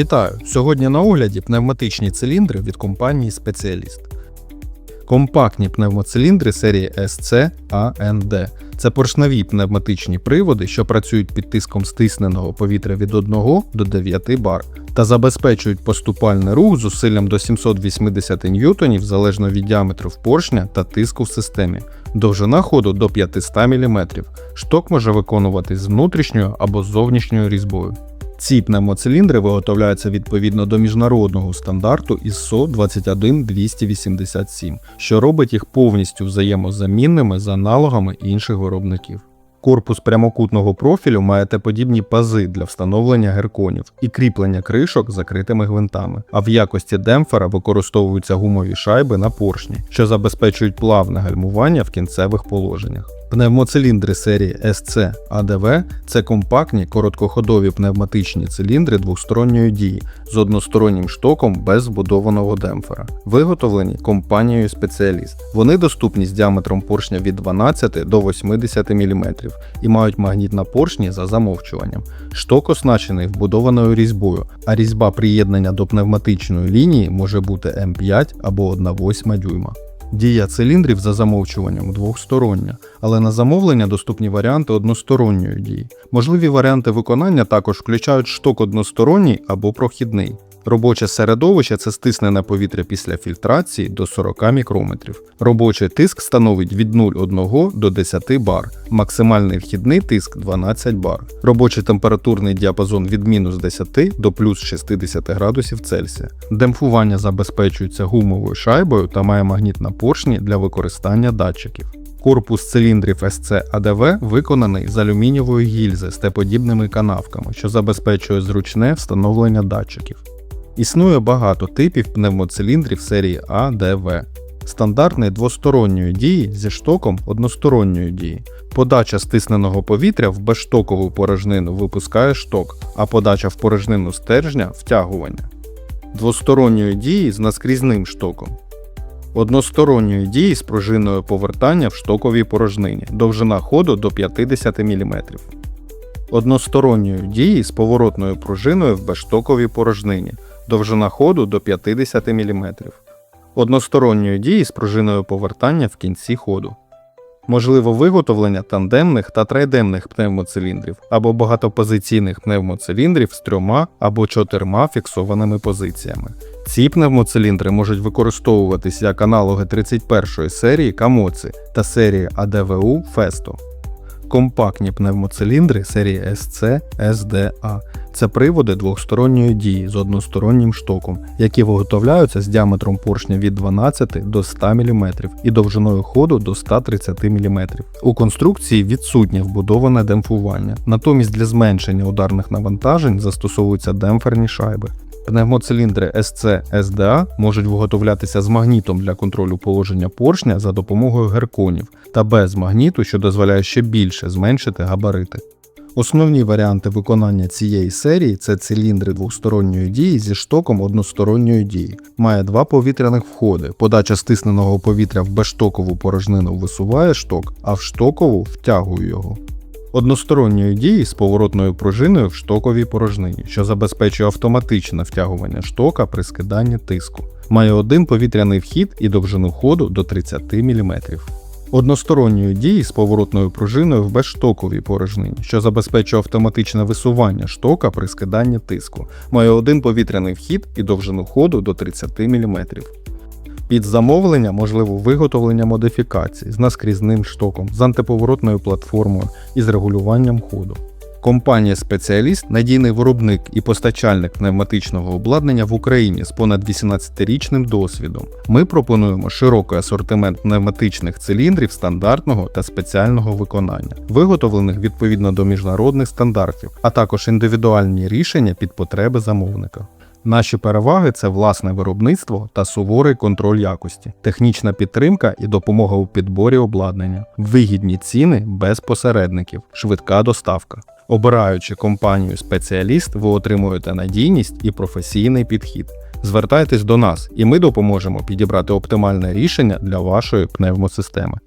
Вітаю! Сьогодні на огляді пневматичні циліндри від компанії Спеціаліст. Компактні пневмоциліндри серії SC AND. Це поршневі пневматичні приводи, що працюють під тиском стисненого повітря від 1 до 9 бар та забезпечують поступальний рух зусиллям до 780 ньютонів залежно від діаметру поршня та тиску в системі. Довжина ходу до 500 мм. Шток може виконуватись з внутрішньою або зовнішньою різьбою. Ці пневмоциліндри виготовляються відповідно до міжнародного стандарту ISO 21287, що робить їх повністю взаємозамінними з аналогами інших виробників. Корпус прямокутного профілю має подібні пази для встановлення герконів і кріплення кришок закритими гвинтами, а в якості демпфера використовуються гумові шайби на поршні, що забезпечують плавне гальмування в кінцевих положеннях. Пневмоциліндри серії SC ADV це компактні короткоходові пневматичні циліндри двосторонньої дії з одностороннім штоком без збудованого демпфера, виготовлені компанією спеціаліст. Вони доступні з діаметром поршня від 12 до 80 мм і мають магніт на поршні за замовчуванням. Шток оснащений вбудованою різьбою, а різьба приєднання до пневматичної лінії може бути М5 або 1,8 дюйма. Дія циліндрів за замовчуванням двохстороння, але на замовлення доступні варіанти односторонньої дії. Можливі варіанти виконання також включають шток односторонній або прохідний. Робоче середовище це стиснене повітря після фільтрації до 40 мікрометрів. Робочий тиск становить від 0,1 до 10 бар, максимальний вхідний тиск 12 бар. Робочий температурний діапазон від мінус 10 до плюс 60 градусів Цельсія. Демпфування забезпечується гумовою шайбою та має магніт на поршні для використання датчиків. Корпус циліндрів SC ADV виконаний з алюмінієвої гільзи з Т-подібними канавками, що забезпечує зручне встановлення датчиків. Існує багато типів пневмоциліндрів серії ADV. Стандартний двосторонньої дії зі штоком односторонньої дії. Подача стисненого повітря в безштокову порожнину випускає шток, а подача в порожнину стержня втягування. Двосторонньої дії з наскрізним штоком. Односторонньої дії з пружиною повертання в штоковій порожнині, довжина ходу до 50 мм. Односторонньої дії з поворотною пружиною в безштоковій порожнині, довжина ходу до 50 мм. Односторонньої дії з пружиною повертання в кінці ходу. Можливо виготовлення тандемних та трайдемних пневмоциліндрів або багатопозиційних пневмоциліндрів з трьома або чотирма фіксованими позиціями. Ці пневмоциліндри можуть використовуватись як аналоги 31 серії Камоци та серії ADVU Festo. Компактні пневмоциліндри серії SC SDA це приводи двохсторонньої дії з одностороннім штоком, які виготовляються з діаметром поршня від 12 до 100 мм і довжиною ходу до 130 мм. У конструкції відсутнє вбудоване демпфування, натомість для зменшення ударних навантажень застосовуються демпферні шайби. Пневмоциліндри SC SDA можуть виготовлятися з магнітом для контролю положення поршня за допомогою герконів та без магніту, що дозволяє ще більше зменшити габарити. Основні варіанти виконання цієї серії це циліндри двосторонньої дії зі штоком односторонньої дії. Має два повітряних входи. Подача стисненого повітря в безштокову порожнину висуває шток, а в штокову втягує його. Односторонньої дії з поворотною пружиною в штоковій порожнині, що забезпечує автоматичне втягування штока при скиданні тиску. Має один повітряний вхід і довжину ходу до 30 мм. Односторонньої дії з поворотною пружиною в безштоковій порожнині, що забезпечує автоматичне висування штока при скиданні тиску. Має один повітряний вхід і довжину ходу до 30 мм. Під замовлення можливо виготовлення модифікацій з наскрізним штоком, з антиповоротною платформою і з регулюванням ходу. Компанія Спеціаліст надійний виробник і постачальник пневматичного обладнання в Україні з понад 18-річним досвідом. Ми пропонуємо широкий асортимент пневматичних циліндрів стандартного та спеціального виконання, виготовлених відповідно до міжнародних стандартів, а також індивідуальні рішення під потреби замовника. Наші переваги це власне виробництво та суворий контроль якості, технічна підтримка і допомога у підборі обладнання, вигідні ціни без посередників, швидка доставка. Обираючи компанію спеціаліст, ви отримуєте надійність і професійний підхід. Звертайтесь до нас, і ми допоможемо підібрати оптимальне рішення для вашої пневмосистеми.